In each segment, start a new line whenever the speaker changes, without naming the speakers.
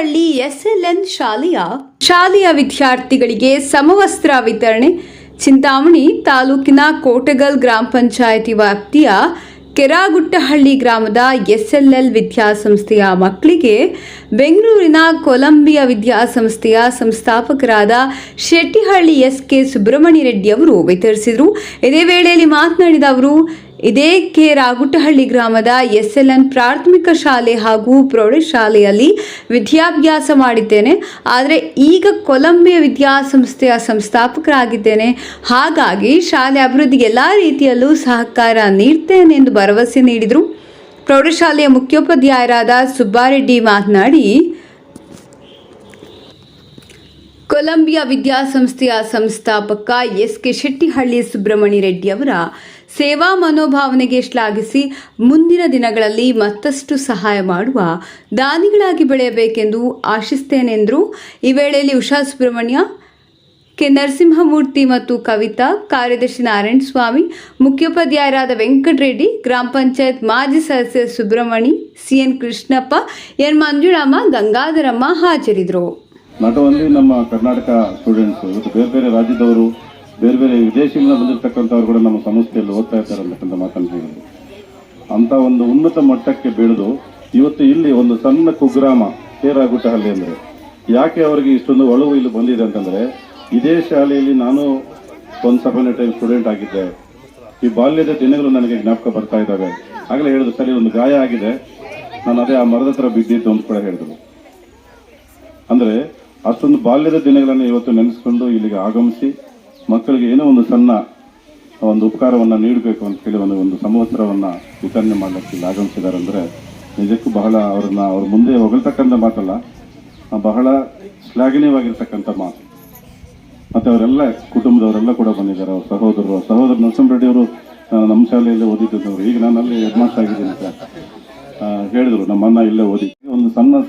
Shettihalli SLN ಶಾಲೆಯ ಶಾಲೆಯ ವಿದ್ಯಾರ್ಥಿಗಳಿಗೆ ಸಮವಸ್ತ್ರ ವಿತರಣೆ. ಚಿಂತಾಮಣಿ ತಾಲೂಕಿನ ಕೋಟಗಲ್ ಗ್ರಾಮ ಪಂಚಾಯಿತಿ ವ್ಯಾಪ್ತಿಯ ಕೆರಾಗುಟ್ಟಹಳ್ಳಿ ಗ್ರಾಮದ ಎಸ್ಎಲ್ಎಲ್ ವಿದ್ಯಾಸಂಸ್ಥೆಯ ಮಕ್ಕಳಿಗೆ ಬೆಂಗಳೂರಿನ ಕೊಲಂಬಿಯಾ ವಿದ್ಯಾಸಂಸ್ಥೆಯ ಸಂಸ್ಥಾಪಕರಾದ ಶೆಟ್ಟಿಹಳ್ಳಿ ಎಸ್ ಕೆ ಸುಬ್ರಹ್ಮಣ್ಯ ರೆಡ್ಡಿ ಅವರು ವಿತರಿಸಿದರು. ಇದೇ ವೇಳೆಯಲ್ಲಿ ಮಾತನಾಡಿದ ಅವರು ಇದೇ ಕೆ ರಾಗುಟಹಳ್ಳಿ ಗ್ರಾಮದ ಎಸ್ಎಲ್ಎನ್ ಪ್ರಾಥಮಿಕ ಶಾಲೆ ಹಾಗೂ ಪ್ರೌಢಶಾಲೆಯಲ್ಲಿ ವಿದ್ಯಾಭ್ಯಾಸ ಮಾಡಿದ್ದೇನೆ. ಆದರೆ ಈಗ ಕೊಲಂಬಿಯ ವಿದ್ಯಾಸಂಸ್ಥೆಯ ಸಂಸ್ಥಾಪಕರಾಗಿದ್ದೇನೆ. ಹಾಗಾಗಿ ಶಾಲೆ ಅಭಿವೃದ್ಧಿಗೆ ಎಲ್ಲ ರೀತಿಯಲ್ಲೂ ಸಹಕಾರ ನೀಡ್ತೇನೆ ಎಂದು ಭರವಸೆ ನೀಡಿದರು. ಪ್ರೌಢಶಾಲೆಯ ಮುಖ್ಯೋಪಾಧ್ಯಾಯರಾದ ಸುಬ್ಬಾರೆಡ್ಡಿ ಮಾತನಾಡಿ ಕೊಲಂಬಿಯಾ ವಿದ್ಯಾಸಂಸ್ಥೆಯ ಸಂಸ್ಥಾಪಕ ಎಸ್ ಕೆ ಶೆಟ್ಟಿಹಳ್ಳಿ ಸುಬ್ರಹ್ಮಣ್ಯ ರೆಡ್ಡಿ ಅವರ ಸೇವಾ ಮನೋಭಾವನೆಗೆ ಶ್ಲಾಘಿಸಿ ಮುಂದಿನ ದಿನಗಳಲ್ಲಿ ಮತ್ತಷ್ಟು ಸಹಾಯ ಮಾಡುವ ದಾನಿಗಳಾಗಿ ಬೆಳೆಯಬೇಕೆಂದು ಆಶಿಸ್ತೇನೆಂದರು. ಈ ವೇಳೆಯಲ್ಲಿ ಉಷಾ ಸುಬ್ರಹ್ಮಣ್ಯ, ಕೆ ನರಸಿಂಹಮೂರ್ತಿ ಮತ್ತು ಕವಿತಾ, ಕಾರ್ಯದರ್ಶಿ ನಾರಾಯಣ ಸ್ವಾಮಿ, ಮುಖ್ಯೋಪಾಧ್ಯಾಯರಾದ ವೆಂಕಟರೆಡ್ಡಿ, ಗ್ರಾಮ ಪಂಚಾಯತ್ ಮಾಜಿ ಸದಸ್ಯ ಸುಬ್ರಹ್ಮಣಿ ಸಿಎನ್ ಕೃಷ್ಣಪ್ಪ, ಎನ್ ಮಂಜುಳಮ್ಮ, ಗಂಗಾಧರಮ್ಮ ಹಾಜರಿದ್ದರು.
ನಾಟ್ ನಮ್ಮ ಕರ್ನಾಟಕ ಸ್ಟೂಡೆಂಟ್ಸ್ ಇವತ್ತು ಬೇರೆ ಬೇರೆ ರಾಜ್ಯದವರು, ಬೇರೆ ಬೇರೆ ವಿದೇಶಗಳಿಂದ ಬಂದಿರತಕ್ಕಂಥವ್ರು ಕೂಡ ನಮ್ಮ ಸಂಸ್ಥೆಯಲ್ಲಿ ಓದ್ತಾ ಇದ್ದಾರೆ ಅನ್ನತಕ್ಕಂಥ ಮಾತನ್ನು ಹೇಳಿದ್ರು. ಅಂತ ಒಂದು ಉನ್ನತ ಮಟ್ಟಕ್ಕೆ ಬೆಳೆದು ಇವತ್ತು ಇಲ್ಲಿ ಒಂದು ಸಣ್ಣ ಕುಗ್ರಾಮ ಕೇರಾಗುಟ್ಟಹಳ್ಳಿ ಅಂದರೆ, ಯಾಕೆ ಅವರಿಗೆ ಇಷ್ಟೊಂದು ಒಳವು ಇಲ್ಲಿ ಬಂದಿದೆ ಅಂತಂದರೆ, ಇದೇ ಶಾಲೆಯಲ್ಲಿ ನಾನು ಒಂದು ಸಫನ ಟೈಮ್ ಸ್ಟೂಡೆಂಟ್ ಆಗಿದ್ದೆ. ಈ ಬಾಲ್ಯದ ದಿನಗಳು ನನಗೆ ಜ್ಞಾಪಕ ಬರ್ತಾ ಇದ್ದಾವೆ. ಆಗಲೇ ಹೇಳಿದ್ರು, ಸರಿ, ಒಂದು ಗಾಯ ಆಗಿದೆ. ನಾನು ಅದೇ ಆ ಮರದ ಹತ್ರ ಬಿದ್ದಿದ್ದು ಅಂತ ಕೂಡ ಹೇಳಿದ್ರು. ಅಂದ್ರೆ ಅಷ್ಟೊಂದು ಬಾಲ್ಯದ ದಿನಗಳನ್ನು ಇವತ್ತು ನೆನೆಸ್ಕೊಂಡು ಇಲ್ಲಿಗೆ ಆಗಮಿಸಿ ಮಕ್ಕಳಿಗೆ ಏನೋ ಒಂದು ಸಣ್ಣ ಒಂದು ಉಪಕಾರವನ್ನು ನೀಡಬೇಕು ಅಂತ ಹೇಳಿ ಒಂದು ಒಂದು ಸಮವಸ್ತ್ರವನ್ನು ವಿತರಣೆ ಮಾಡಲಿಕ್ಕೆ ಇಲ್ಲಿ ಆಗಮಿಸಿದ್ದಾರೆ ಅಂದರೆ ನಿಜಕ್ಕೂ ಬಹಳ ಅವ್ರನ್ನ ಅವ್ರ ಮುಂದೆ ಹೊಗಳ್ತಕ್ಕಂಥ ಮಾತಲ್ಲ. ಬಹಳ ಶ್ಲಾಘನೀಯವಾಗಿರ್ತಕ್ಕಂಥ ಮಾತು. ಮತ್ತು ಅವರೆಲ್ಲ ಕುಟುಂಬದವರೆಲ್ಲ ಕೂಡ ಬಂದಿದ್ದಾರೆ. ಅವ್ರ ಸಹೋದರರು, ಸಹೋದರ ಅವರು ನಮ್ಮ ಶಾಲೆಯಲ್ಲಿ ಓದಿದ್ದವರು. ಈಗ ನಾನು ಅಲ್ಲಿ ಹೆಡ್ ಮಾಸ್ಟರ್ ಆಗಿದ್ದೀನಿ ಅಂತ ಹೇಳಿದರು. ನಮ್ಮನ್ನ ಇಲ್ಲೇ ಓದಿ. ಒಂದು ಸಣ್ಣ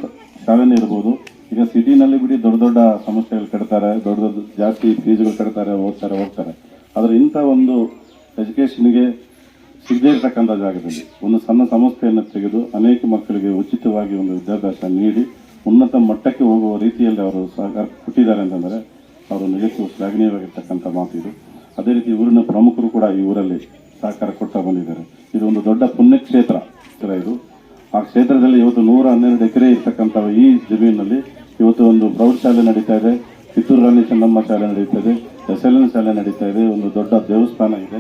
ಶಾಲೆನೇ ಇರ್ಬೋದು. ಈಗ ಸಿಟಿನಲ್ಲಿ ಬಿಡಿ ದೊಡ್ಡ ದೊಡ್ಡ ಸಮಸ್ಯೆಗಳು ಕಟ್ತಾರೆ ದೊಡ್ಡ ದೊಡ್ಡ ಜಾಸ್ತಿ ಫೀಸ್ಗಳು ಕಟ್ತಾರೆ ಓದ್ತಾರೆ ಹೋಗ್ತಾರೆ ಆದರೆ ಇಂಥ ಒಂದು ಎಜುಕೇಷನ್ಗೆ ಸಿಗದೇ ಇರತಕ್ಕಂಥ ಜಾಗದಲ್ಲಿ ಒಂದು ಸಣ್ಣ ಸಂಸ್ಥೆಯನ್ನು ತೆಗೆದು ಅನೇಕ ಮಕ್ಕಳಿಗೆ ಉಚಿತವಾಗಿ ಒಂದು ವಿದ್ಯಾಭ್ಯಾಸ ನೀಡಿ ಉನ್ನತ ಮಟ್ಟಕ್ಕೆ ಹೋಗುವ ರೀತಿಯಲ್ಲಿ ಅವರು ಸಹಕಾರ ಕೊಟ್ಟಿದ್ದಾರೆ ಅಂತಂದರೆ, ಅವರು ನಿಜಕ್ಕೂ ಶ್ಲಾಘನೀಯವಾಗಿರ್ತಕ್ಕಂಥ ಮಾತು ಇದು. ಅದೇ ರೀತಿ ಊರಿನ ಪ್ರಮುಖರು ಕೂಡ ಈ ಊರಲ್ಲಿ ಸಹಕಾರ ಕೊಡ್ತಾ ಬಂದಿದ್ದಾರೆ. ಇದು ಒಂದು ದೊಡ್ಡ ಪುಣ್ಯಕ್ಷೇತ್ರ ಕ್ಷೇತ್ರ ಇದು. ಆ ಕ್ಷೇತ್ರದಲ್ಲಿ ಇವತ್ತು ನೂರ ಹನ್ನೆರಡು ಎಕರೆ ಇರ್ತಕ್ಕಂಥ ಈ ಜಮೀನಿನಲ್ಲಿ ಇವತ್ತು ಒಂದು ಪ್ರೌಢಶಾಲೆ ನಡೀತಾ ಇದೆ. ಕಿತ್ತೂರಲ್ಲಿ ಚೆನ್ನಮ್ಮ ಶಾಲೆ ನಡೀತಾ ಇದೆ. ಎಸ್ ಎಲ್ ಎನ್ ಶಾಲೆ ನಡೀತಾ ಇದೆ. ಒಂದು ದೊಡ್ಡ ದೇವಸ್ಥಾನ ಇದೆ.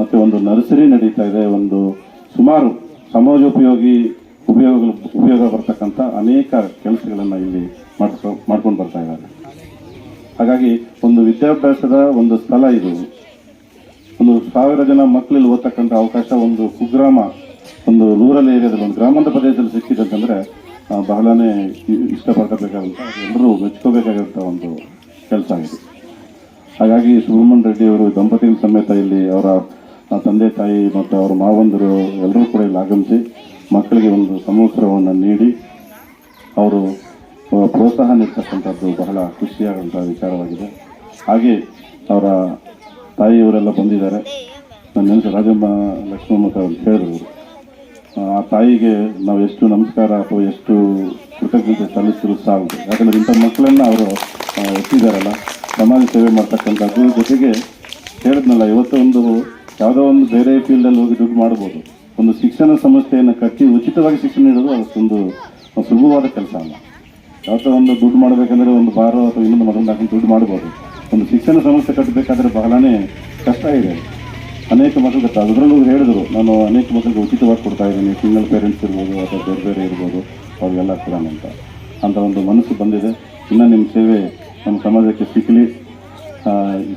ಮತ್ತು ಒಂದು ನರ್ಸರಿ ನಡೀತಾ ಇದೆ. ಒಂದು ಸುಮಾರು ಸಮಾಜೋಪಯೋಗಿ ಉಪಯೋಗ ಉಪಯೋಗ ಬರ್ತಕ್ಕಂಥ ಅನೇಕ ಕೆಲಸಗಳನ್ನು ಇಲ್ಲಿ ಮಾಡಿಸ್ಕೊ ಮಾಡ್ಕೊಂಡು ಬರ್ತಾ ಇದ್ದಾರೆ. ಹಾಗಾಗಿ ಒಂದು ವಿದ್ಯಾಭ್ಯಾಸದ ಒಂದು ಸ್ಥಳ ಇದು. ಒಂದು ಸಾವಿರ ಜನ ಮಕ್ಕಳಲ್ಲಿ ಓದ್ತಕ್ಕಂಥ ಅವಕಾಶ ಒಂದು ಕುಗ್ರಾಮ ಒಂದು ರೂರಲ್ ಏರಿಯಾದಲ್ಲಿ ಒಂದು ಗ್ರಾಮಾಂತರ ಪ್ರದೇಶದಲ್ಲಿ ಸಿಕ್ಕಿದೆ ಅಂತಂದ್ರೆ ಆ, ಬಹಳನೇ ಇಷ್ಟಪಡ್ಕೋಬೇಕಾಗುತ್ತೆ ಎಲ್ಲರೂ ಮೆಚ್ಕೋಬೇಕಾದಂಥ ಒಂದು ಕೆಲಸ ಆಗಿದೆ ಹಾಗಾಗಿ ಸುಬ್ರಹ್ಮಣ್ಯ ರೆಡ್ಡಿ ಅವರು ದಂಪತಿಗಳ ಸಮೇತ ಇಲ್ಲಿ ಅವರ ತಂದೆ ತಾಯಿ ಮತ್ತು ಅವರ ಮಾವಂದರು ಎಲ್ಲರೂ ಕೂಡ ಇಲ್ಲಿ ಆಗಮಿಸಿ ಮಕ್ಕಳಿಗೆ ಒಂದು ಸಮವಸ್ತ್ರವನ್ನು ನೀಡಿ ಅವರು ಪ್ರೋತ್ಸಾಹ ನೀಡ್ತಕ್ಕಂಥದ್ದು ಬಹಳ ಖುಷಿಯಾದಂಥ ವಿಚಾರವಾಗಿದೆ. ಹಾಗೆ ಅವರ ತಾಯಿಯವರೆಲ್ಲ ಬಂದಿದ್ದಾರೆ. ನನ್ನ ನೆನಪು ರಾಜಮ್ಮ ಲಕ್ಷ್ಮಮ್ಮ ಅಂತ ಹೇಳಿದ್ರು. ಆ ತಾಯಿಗೆ ನಾವು ಎಷ್ಟು ನಮಸ್ಕಾರ ಅಥವಾ ಎಷ್ಟು ಕೃತಜ್ಞತೆ ಸಲ್ಲಿಸಿದ್ರು ಸಾಲದು ಯಾಕಂದರೆ ಇಂಥ ಮಕ್ಕಳನ್ನ ಅವರು ಎತ್ತಿದಾರಲ್ಲ ಸಮಾಜ ಸೇವೆ ಮಾಡ್ತಕ್ಕಂಥದ್ದು ಜೊತೆಗೆ ಹೇಳಿದ್ನಲ್ಲ, ಇವತ್ತು ಒಂದು ಯಾವುದೋ ಒಂದು ಬೇರೆ ಫೀಲ್ಡಲ್ಲಿ ಹೋಗಿ ದುಡ್ಡು ಮಾಡ್ಬೋದು. ಒಂದು ಶಿಕ್ಷಣ ಸಂಸ್ಥೆಯನ್ನು ಕಟ್ಟಿ ಉಚಿತವಾಗಿ ಶಿಕ್ಷಣ ನೀಡೋದು ಅದಕ್ಕೊಂದು ಸುಲಭವಾದ ಕೆಲಸ ಅಲ್ಲ. ಯಾವತ್ತೋ ಒಂದು ದುಡ್ಡು ಮಾಡಬೇಕಂದ್ರೆ ಒಂದು ಬಾರೋ ಅಥವಾ ಇನ್ನೊಂದು ಮಗನ ದುಡ್ಡು ಮಾಡ್ಬೋದು. ಒಂದು ಶಿಕ್ಷಣ ಸಂಸ್ಥೆ ಕಟ್ಟಬೇಕಾದ್ರೆ ಬಹಳನೇ ಕಷ್ಟ ಇದೆ. ಅನೇಕ ಮಕ್ಕಳು ಅದರಲ್ಲೂ ಹೇಳಿದ್ರು, ನಾನು ಅನೇಕ ಮಕ್ಕಳಿಗೆ ಉಚಿತವಾಗಿ ಕೊಡ್ತಾ ಇದ್ದೀನಿ ಸಿಂಗಲ್ ಪೇರೆಂಟ್ಸ್ ಇರ್ಬೋದು ಅಥವಾ ಬೇರೆ ಬೇರೆ ಇರ್ಬೋದು, ಅವ್ರಿಗೆಲ್ಲ ಕೊಡೋಣ ಅಂತ. ಅಂತ ಒಂದು ಮನಸ್ಸು ಬಂದಿದೆ. ಇನ್ನೂ ನಿಮ್ಮ ಸೇವೆ ನಮ್ಮ ಸಮಾಜಕ್ಕೆ ಸಿಕ್ಕಲಿ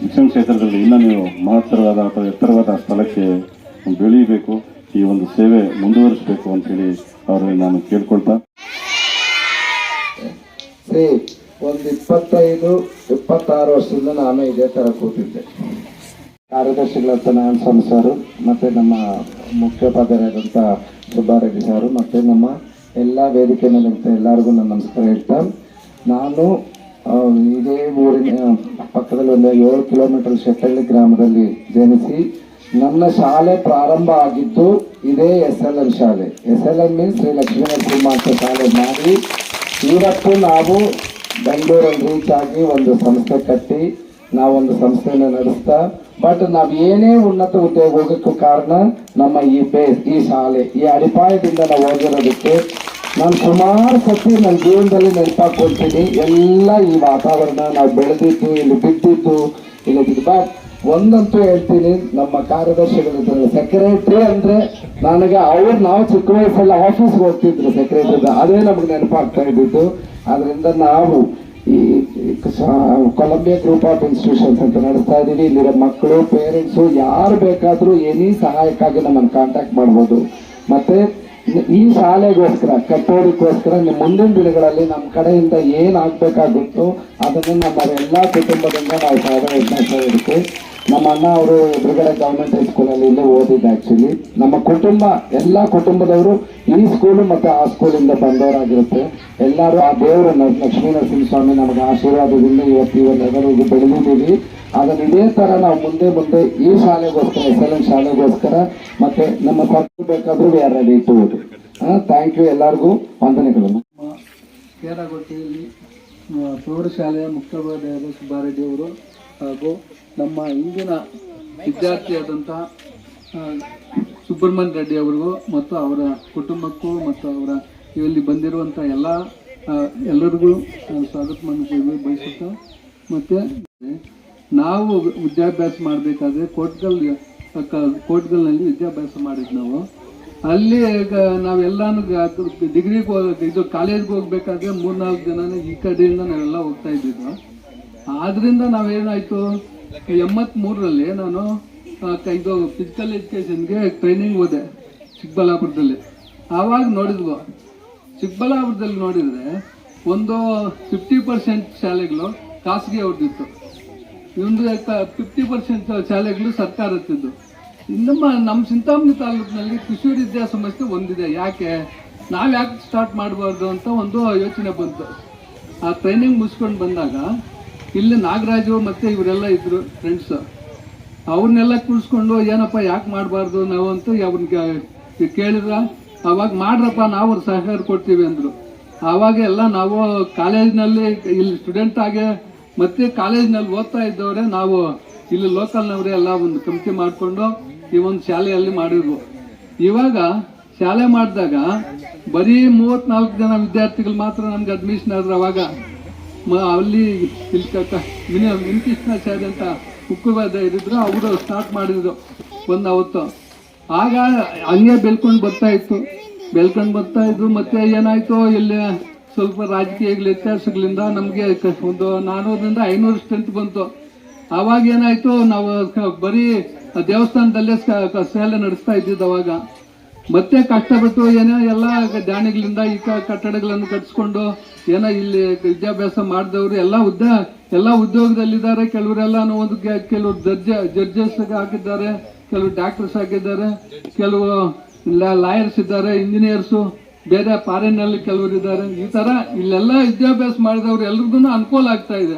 ಶಿಕ್ಷಣ ಕ್ಷೇತ್ರದಲ್ಲಿ ಇನ್ನೂ ನೀವು ಮಹತ್ತರವಾದ ಅಥವಾ ಎತ್ತರವಾದ ಸ್ಥಳಕ್ಕೆ ಬೆಳೀಬೇಕು. ಈ ಒಂದು ಸೇವೆ ಮುಂದುವರಿಸಬೇಕು ಅಂತೇಳಿ ಅವರಲ್ಲಿ ನಾನು ಕೇಳ್ಕೊಳ್ತಾ.
ಒಂದು ಇಪ್ಪತ್ತೈದು, ಇಪ್ಪತ್ತಾರು ವರ್ಷದಿಂದ ನಾನು ಇದೇ ಥರ ಕೂತಿದ್ದೆ. ಕಾರ್ಯದರ್ಶಿಗಳಂತ ನಾನು ಸ್ವಾಮಿ ಸಾರು, ಮತ್ತು ನಮ್ಮ ಮುಖ್ಯೋಪಾಧ್ಯಾಯರಾದಂಥ ಸುಬ್ಬಾರೆಡ್ಡಿ ಸಾರು, ಮತ್ತು ನಮ್ಮ ಎಲ್ಲ ವೇದಿಕೆ ಮೇಲಿರುವಂಥ ಎಲ್ಲರಿಗೂ ನಾನು ನಮಸ್ಕಾರ ಹೇಳ್ತಾ, ನಾನು ಇದೇ ಊರಿನ ಪಕ್ಕದಲ್ಲಿ ಒಂದು ಏಳು ಕಿಲೋಮೀಟರ್ ಶೆಟ್ಟಳ್ಳಿ ಗ್ರಾಮದಲ್ಲಿ ಜನಿಸಿ, ನನ್ನ ಶಾಲೆ ಪ್ರಾರಂಭ ಆಗಿದ್ದು ಇದೇ ಎಸ್ ಎಲ್ ಎನ್ ಶಾಲೆ. S L N means Shri Lakshmi Narasimha ಅಂತ ಶಾಲೆ ಮಾಡಿ, ಇವತ್ತು ನಾವು ಬೆಂಗಳೂರಲ್ಲಿ ರೀಚ್ ಆಗಿ ಒಂದು ಸಂಸ್ಥೆ ಕಟ್ಟಿ, ನಾವೊಂದು ಸಂಸ್ಥೆಯನ್ನು ನಡೆಸ್ತಾ ಬಟ್ ನಾವು ಏನೇ ಉನ್ನತ ಉದ್ಯೋಗ ಹೋಗೋಕ್ಕೂ ಕಾರಣ ನಮ್ಮ ಈ ಬೇಸ್ ಈ ಶಾಲೆ, ಈ ಅಡಿಪಾಯದಿಂದ ನಾವು ಹೋಗಿರೋದಕ್ಕೆ ನಾನು ಸುಮಾರು ಸತಿ ನನ್ನ ಜೀವನದಲ್ಲಿ ನೆನಪಾಕೊಳ್ತೀನಿ ಎಲ್ಲ ಈ ವಾತಾವರಣ ನಾವು ಬೆಳೆದಿದ್ದು, ಇಲ್ಲಿ ಬಿದ್ದಿದ್ದು, ಇಲ್ಲಿ ಬಟ್ ಒಂದಂತೂ ಹೇಳ್ತೀನಿ, ನಮ್ಮ ಕಾರ್ಯದರ್ಶಿಗಳಿದ್ದಾರೆ ಸೆಕ್ರೆಟ್ರಿ ಅಂದ್ರೆ ನನಗೆ ಅವ್ರು ನಾವು ಚಿಕ್ಕ ವಯಸ್ಸಲ್ಲಿ ಆಫೀಸ್ಗೆ ಹೋಗ್ತಿದ್ರು ಸೆಕ್ರೆಟರಿ ಅದೇ ನಮ್ಗೆ ನೆನಪಾಗ್ತಾ ಇದ್ದಿದ್ದು. ಅದರಿಂದ ನಾವು ಈ ಕೊಲಂಬಿಯಾ ಗ್ರೂಪ್ ಆಫ್ ಇನ್ಸ್ಟಿಟ್ಯೂಷನ್ಸ್ ಅಂತ ನಡೆಸ್ತಾ ಇದ್ದೀವಿ. ಇಲ್ಲಿರೋ ಮಕ್ಕಳು, ಪೇರೆಂಟ್ಸು, ಯಾರು ಬೇಕಾದರೂ ಎನಿ ಸಹಾಯಕ್ಕಾಗಿ ನಮ್ಮನ್ನು ಕಾಂಟ್ಯಾಕ್ಟ್ ಮಾಡ್ಬೋದು. ಮತ್ತು ಈ ಶಾಲೆಗೋಸ್ಕರ ಕಟ್ಟೋದಕ್ಕೋಸ್ಕರ ನಿಮ್ಮ ಮುಂದಿನ ದಿನಗಳಲ್ಲಿ ನಮ್ಮ ಕಡೆಯಿಂದ ಏನು ಆಗ್ಬೇಕಾಗುತ್ತೋ ಅದನ್ನು ನಮ್ಮ ಎಲ್ಲ ಕುಟುಂಬದಿಂದ ನಾವು ಸಾಧನೆ ನಮ್ಮ ಅಣ್ಣ ಅವರು ಎದುರುಗಡೆ ಗವರ್ಮೆಂಟ್ ಹೈಸ್ಕೂಲಲ್ಲಿ ಇಲ್ಲೇ ಓದಿದ್ದು ಆ್ಯಕ್ಚುಲಿ ನಮ್ಮ ಕುಟುಂಬ, ಎಲ್ಲ ಕುಟುಂಬದವರು ಈ ಸ್ಕೂಲು ಮತ್ತೆ ಆ ಸ್ಕೂಲಿಂದ ಬಂದವರಾಗಿರುತ್ತೆ. ಎಲ್ಲರೂ ಆ ದೇವರು ಲಕ್ಷ್ಮೀ ನರಸಿಂಹಸ್ವಾಮಿ ನಮಗೆ ಆಶೀರ್ವಾದದಿಂದ ಇವತ್ತು ಇವನ್ನೆಲ್ಲರಿಗೂ ಬೆಳೆದಿದ್ದೀವಿ ಅದನ್ನು ಇದೇ ತರ ನಾವು ಮುಂದೆ ಮುಂದೆ ಈ ಶಾಲೆಗೋಸ್ಕರ ಎಸ್ ಎಲ್ ಎನ್ ಶಾಲೆಗೋಸ್ಕರ ಮತ್ತೆ ನಮ್ಮ ಸರ್ಕಾರ ಬೇಕಾದ್ರೂ we are ready to thank you ಎಲ್ಲರಿಗೂ. ವಂದನೆಗಳು.
ಆ, ಪ್ರೌಢಶಾಲೆಯ ಮುಖ್ಯೋಪಾಧ್ಯಾಯರು ಸುಬ್ಬಾರೆಡ್ಡಿ ಅವರು ಹಾಗೂ ನಮ್ಮ ಇಂದಿನ ವಿದ್ಯಾರ್ಥಿಯಾದಂತಹ ಆ, ಸುಬ್ರಹ್ಮಣ್ಯ ರೆಡ್ಡಿ ಅವರಿಗೂ ಮತ್ತು ಅವರ ಕುಟುಂಬಕ್ಕೂ ಮತ್ತು ಅವರ ಇಲ್ಲಿ ಬಂದಿರುವಂಥ ಎಲ್ಲ ಎಲ್ಲರಿಗೂ ಸ್ವಾಗತ ಮಾಡಿ ಬಯಸುತ್ತಾ ಮತ್ತು ನಾವು ವಿದ್ಯಾಭ್ಯಾಸ ಮಾಡಬೇಕಾದ್ರೆ ಕೋಟ್ಗಲ್ ಕೋಟ್ಗಲ್ನಲ್ಲಿ ವಿದ್ಯಾಭ್ಯಾಸ ಮಾಡಿದ್ದು ನಾವು. ಅಲ್ಲಿ ಈಗ ನಾವೆಲ್ಲಾನು ಡಿಗ್ರಿಗೆ ಹೋಗ, ಇದು ಕಾಲೇಜ್ಗೆ ಹೋಗ್ಬೇಕಾದ್ರೆ ಮೂರ್ನಾಲ್ಕು ಜನ ಈ ಕಡೆಯಿಂದ ನಾವೆಲ್ಲ ಹೋಗ್ತಾ ಇದ್ದಿದ್ದು. ಆದ್ರಿಂದ ನಾವೇನಾಯ್ತು, ಎಂಬತ್ಮೂರರಲ್ಲಿ ನಾನು ಇದು ಫಿಸಿಕಲ್ ಎಜುಕೇಷನ್ಗೆ ಟ್ರೈನಿಂಗ್ ಹೋದೆ ಚಿಕ್ಕಬಳ್ಳಾಪುರದಲ್ಲಿ. ಆವಾಗ ನೋಡಿದ್ವು. ಚಿಕ್ಕಬಳ್ಳಾಪುರದಲ್ಲಿ ನೋಡಿದ್ರೆ ಒಂದು ಫಿಫ್ಟಿ ಪರ್ಸೆಂಟ್ ಶಾಲೆಗಳು ಖಾಸಗಿ ಅವ್ರದ್ದಿತ್ತು. ಒಂದು ಫಿಫ್ಟಿ ಪರ್ಸೆಂಟ್ ಶಾಲೆಗಳು ಸರ್ಕಾರದ್ದು ನಮ್ಮ ನಮ್ಮ ಚಿಂತಾಮಣಿ ತಾಲೂಕಿನಲ್ಲಿ ಕೃಷಿ ವಿದ್ಯಾಸಂಸ್ಥೆ ಒಂದಿದೆ. ಯಾಕೆ? ನಾವು ಯಾಕೆ ಸ್ಟಾರ್ಟ್ ಮಾಡಬಾರ್ದು ಅಂತ ಒಂದು ಯೋಚನೆ ಬಂತು. ಆ ಟ್ರೈನಿಂಗ್ ಮುಗಿಸ್ಕೊಂಡು ಬಂದಾಗ ಇಲ್ಲಿ ನಾಗರಾಜು ಮತ್ತು ಇವರೆಲ್ಲ ಇದ್ದರು ಫ್ರೆಂಡ್ಸ್ ಅವ್ರನ್ನೆಲ್ಲ ಕುಳಿಸ್ಕೊಂಡು ಏನಪ್ಪ ಯಾಕೆ ಮಾಡಬಾರ್ದು ಅಂತ ಅವ್ರನ್ನ ಕೇಳಿದ್ರ? ಅವಾಗ ಮಾಡ್ರಪ್ಪ, ನಾವು ಸಹಕಾರ ಕೊಡ್ತೀವಿ ಅಂದರು. ಆವಾಗ ಎಲ್ಲ ನಾವು ಕಾಲೇಜ್ನಲ್ಲಿ ಇಲ್ಲಿ ಸ್ಟೂಡೆಂಟ್ ಆಗಿ ಮತ್ತೆ ಕಾಲೇಜ್ನಲ್ಲಿ ಓದ್ತಾ ಇದ್ದವ್ರೆ, ನಾವು ಇಲ್ಲಿ ಲೋಕಲ್ನವರೇ ಎಲ್ಲ ಒಂದು ಕಮಿಟಿ ಮಾಡಿಕೊಂಡು ಈ ಒಂದು ಶಾಲೆಯಲ್ಲಿ ಮಾಡಿದ್ವು. ಇವಾಗ ಶಾಲೆ ಮಾಡಿದಾಗ ಬರೀ ಮೂವತ್ನಾಲ್ಕು ಜನ ವಿದ್ಯಾರ್ಥಿಗಳು ಮಾತ್ರ ನಮ್ಗೆ ಅಡ್ಮಿಷನ್ ಆದ್ರೆ ಅವಾಗ. ಅಲ್ಲಿ ಇಲ್ಲಿ ಮಿನಿ ಮಿನಿಕೃಷ್ಣಾಚಾರ್ಯ ಅಂತ ಮುಖ್ಯವಾದ ಇದ್ರು ಅವರು ಸ್ಟಾರ್ಟ್ ಮಾಡಿದ್ರು ಒಂದು ಅವತ್ತು. ಆಗ ಹಂಗೆ ಬೆಳ್ಕೊಂಡು ಬರ್ತಾ ಇತ್ತು. ಬೆಳ್ಕೊಂಡು ಬರ್ತಾ ಇದ್ರು, ಮತ್ತೆ ಏನಾಯ್ತು ಇಲ್ಲಿ ಸ್ವಲ್ಪ ರಾಜಕೀಯ ವ್ಯತ್ಯಾಸಗಳಿಂದ ನಮಗೆ ಒಂದು ನಾನ್ನೂರರಿಂದ ಐನೂರು ಸ್ಟ್ರೆಂತ್ ಬಂತು. ಆವಾಗ ಏನಾಯ್ತು, ನಾವು ಬರೀ ದೇವಸ್ಥಾನದಲ್ಲೇ ಸೇಲೆ ನಡೆಸ್ತಾ ಇದ್ದಿದ್ದು ಅವಾಗ. ಮತ್ತೆ ಕಷ್ಟಪಟ್ಟು ಏನೋ ಎಲ್ಲ ದಾಣಿಗಳಿಂದ ಈ ಕಟ್ಟಡಗಳನ್ನು ಕಟ್ಸ್ಕೊಂಡು ಏನೋ ಇಲ್ಲಿ ವಿದ್ಯಾಭ್ಯಾಸ ಮಾಡಿದವರು ಎಲ್ಲ ಉದ್ದ ಎಲ್ಲ ಉದ್ಯೋಗದಲ್ಲಿದ್ದಾರೆ. ಕೆಲವರೆಲ್ಲ ಒಂದು ಕೆಲವರು ಜಡ್ಜ ಜಡ್ಜಸ್ ಹಾಕಿದ್ದಾರೆ. ಕೆಲವು ಡಾಕ್ಟರ್ಸ್ ಹಾಕಿದ್ದಾರೆ. ಕೆಲವು ಲಾಯರ್ಸ್ ಇದ್ದಾರೆ ಇಂಜಿನಿಯರ್ಸು ಬೇರೆ ಫಾರಿನ್ನಲ್ಲಿ ಕೆಲವರು ಇದ್ದಾರೆ. ಈ ತರ ಇಲ್ಲೆಲ್ಲ ವಿದ್ಯಾಭ್ಯಾಸ ಮಾಡಿದವರು ಎಲ್ರಿಗೂ ಅನುಕೂಲ ಆಗ್ತಾ ಇದೆ.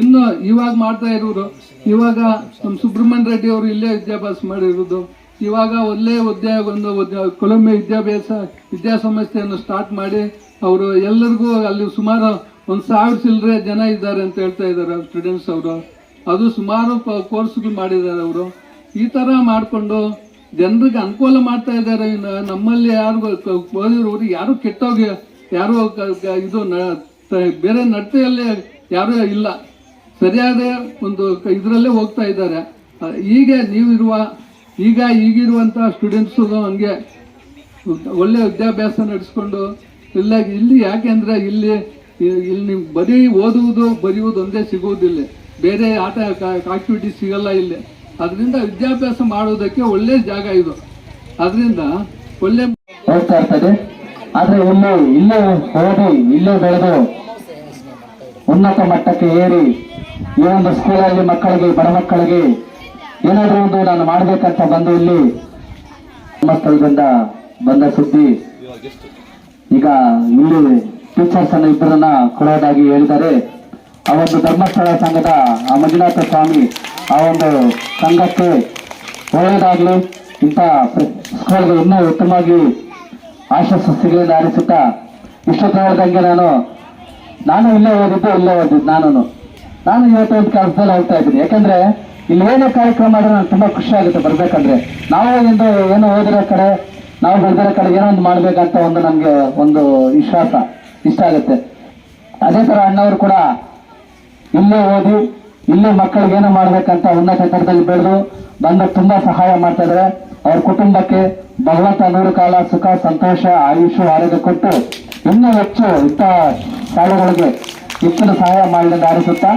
ಇನ್ನು ಇವಾಗ ಮಾಡ್ತಾ ಇರೋರು, ಇವಾಗ ನಮ್ಮ ಸುಬ್ರಹ್ಮಣ್ಯ ರೆಡ್ಡಿ ಅವರು ಇಲ್ಲೇ ವಿದ್ಯಾಭ್ಯಾಸ ಮಾಡಿರೋದು. ಇವಾಗ ಒಂದೇ ಉದ್ಯೋಗವನ್ನು ಕೊಲಂಬೆ ವಿದ್ಯಾಭ್ಯಾಸ, ವಿದ್ಯಾಸಂಸ್ಥೆಯನ್ನು ಸ್ಟಾರ್ಟ್ ಮಾಡಿ ಅವರು ಎಲ್ಲರಿಗೂ ಅಲ್ಲಿ ಸುಮಾರು ಒಂದು ಸಾವಿರ ಚಿಲ್ಲರೆ ಜನ ಇದ್ದಾರೆ ಅಂತ ಹೇಳ್ತಾ ಇದ್ದಾರೆ ಸ್ಟೂಡೆಂಟ್ಸ್ ಅವರು. ಅದು ಸುಮಾರು ಕೋರ್ಸ್ಗಳು ಮಾಡಿದ್ದಾರೆ ಅವರು. ಈ ಥರ ಮಾಡಿಕೊಂಡು ಜನರಿಗೆ ಅನುಕೂಲ ಮಾಡ್ತಾ ಇದ್ದಾರೆ. ಇನ್ನು ನಮ್ಮಲ್ಲಿ ಯಾರು ಓದಿರೋರು ಯಾರು ಕೆಟ್ಟೋಗಿ ಯಾರು ಇದು ಬೇರೆ ನಡತೆಯಲ್ಲಿ ಯಾರು ಇಲ್ಲ. ಸರಿಯಾದ ಒಂದು ಇದರಲ್ಲೇ ಹೋಗ್ತಾ ಇದ್ದಾರೆ. ಹೀಗೆ ನೀವಿರುವ ಈಗ ಈಗಿರುವಂಥ ಸ್ಟೂಡೆಂಟ್ಸು ಹಂಗೆ ಒಳ್ಳೆ ವಿದ್ಯಾಭ್ಯಾಸ ನಡೆಸ್ಕೊಂಡು ಇಲ್ಲ ಇಲ್ಲಿ ಯಾಕೆಂದ್ರೆ ಇಲ್ಲಿ ಇಲ್ಲಿ ನಿಮ್ಗೆ ಬರೀ ಓದುವುದು, ಬರೆಯುವುದು ಒಂದೇ ಸಿಗುವುದಿಲ್ಲ. ಬೇರೆ ಆಟ ಆಕ್ಟಿವಿಟಿ ಸಿಗಲ್ಲ ಇಲ್ಲಿ. ಅದರಿಂದ ವಿದ್ಯಾಭ್ಯಾಸ ಮಾಡೋದಕ್ಕೆ ಒಳ್ಳೆ ಜಾಗ ಇದು. ಅದರಿಂದ ಒಳ್ಳೆ
ಹೋಗ್ತಾ ಇರ್ತದೆ ಆದ್ರೆ ಇಲ್ಲೂ, ಇಲ್ಲೇ ಓದಿ, ಇಲ್ಲೇ ಬೆಳೆದು ಉನ್ನತ ಮಟ್ಟಕ್ಕೆ ಏರಿ, ಈ ಒಂದು ಸ್ಕೂಲಲ್ಲಿ ಮಕ್ಕಳಿಗೆ, ಬಡ ಮಕ್ಕಳಿಗೆ ಏನಾದರೂ ಒಂದು ನಾನು ಮಾಡಬೇಕಂತ ಬಂದು ಇಲ್ಲಿ ಧರ್ಮಸ್ಥಳದಿಂದ ಬಂದ ಸುದ್ದಿ. ಈಗ ಇಲ್ಲಿ ಟೀಚರ್ಸ್ ಅನ್ನು ಇಬ್ಬರನ್ನ ಕೊಡೋದಾಗಿ ಹೇಳಿದ್ದಾರೆ ಆ ಒಂದು ಧರ್ಮಸ್ಥಳ ಸಂಘದ ಆ ಮಂಜುನಾಥ ಸ್ವಾಮಿ ಆ ಒಂದು ಸಂಘಕ್ಕೆ ಒಳ್ಳೆಯದಾಗಲಿ ಇಂಥ ಸ್ಕೂಲ್ಗೆ ಇನ್ನೂ ಉತ್ತಮವಾಗಿ ಆಶಸ್ಸು ಸಿಗಲಿಲ್ಲ ಹಾರಿಸುತ್ತಾ
ಇಷ್ಟೊತ್ತು ಹೇಳ್ದಂಗೆ ನಾನು ನಾನು ಇಲ್ಲೇ ಓದಿದ್ದು ಇಲ್ಲೇ ಓದಿದ್ದು ನಾನು ನಾನು ಇವತ್ತು ಒಂದು ಕೆಲಸದಲ್ಲಿ ಹೋಗ್ತಾ ಇದ್ದೀನಿ. ಯಾಕಂದ್ರೆ ಇಲ್ಲಿ ಏನೇ ಕಾರ್ಯಕ್ರಮ ಮಾಡಿದ್ರೆ ನನಗೆ ತುಂಬಾ ಖುಷಿ ಆಗುತ್ತೆ ಬರಬೇಕಂದ್ರೆ. ನಾವು ಇಂದು ಏನು ಓದಿರೋ ಕಡೆ, ನಾವು ಬೆಳೆದಿರೋ ಕಡೆ ಏನೋ ಒಂದು ಮಾಡಬೇಕಂತ ಒಂದು ನಮಗೆ ಒಂದು ವಿಶ್ವಾಸ, ಇಷ್ಟ ಆಗುತ್ತೆ. ಅದೇ ಥರ ಅಣ್ಣವರು ಕೂಡ ಇಲ್ಲೇ ಓದಿ, ಇಲ್ಲೇ ಮಕ್ಕಳಿಗೆ ಏನೋ ಮಾಡಬೇಕಂತ ಉನ್ನತ ಎತ್ತರದಲ್ಲಿ ಬೆಳೆದು ಬಂದು ತುಂಬಾ ಸಹಾಯ ಮಾಡ್ತಾ ಇದ್ದಾರೆ. ಅವ್ರ ಕುಟುಂಬಕ್ಕೆ ಭಗವಂತ ನೂರು ಕಾಲ ಸುಖ, ಸಂತೋಷ, ಆಯುಷು, ಆರೋಗ್ಯ ಕೊಟ್ಟು ಇನ್ನೂ ಹೆಚ್ಚು ಇಂಥ ಶಾಲೆಗಳಿಗೆ ಹೆಚ್ಚಿನ ಸಹಾಯ ಅಂತ ಆರಿಸುತ್ತಾ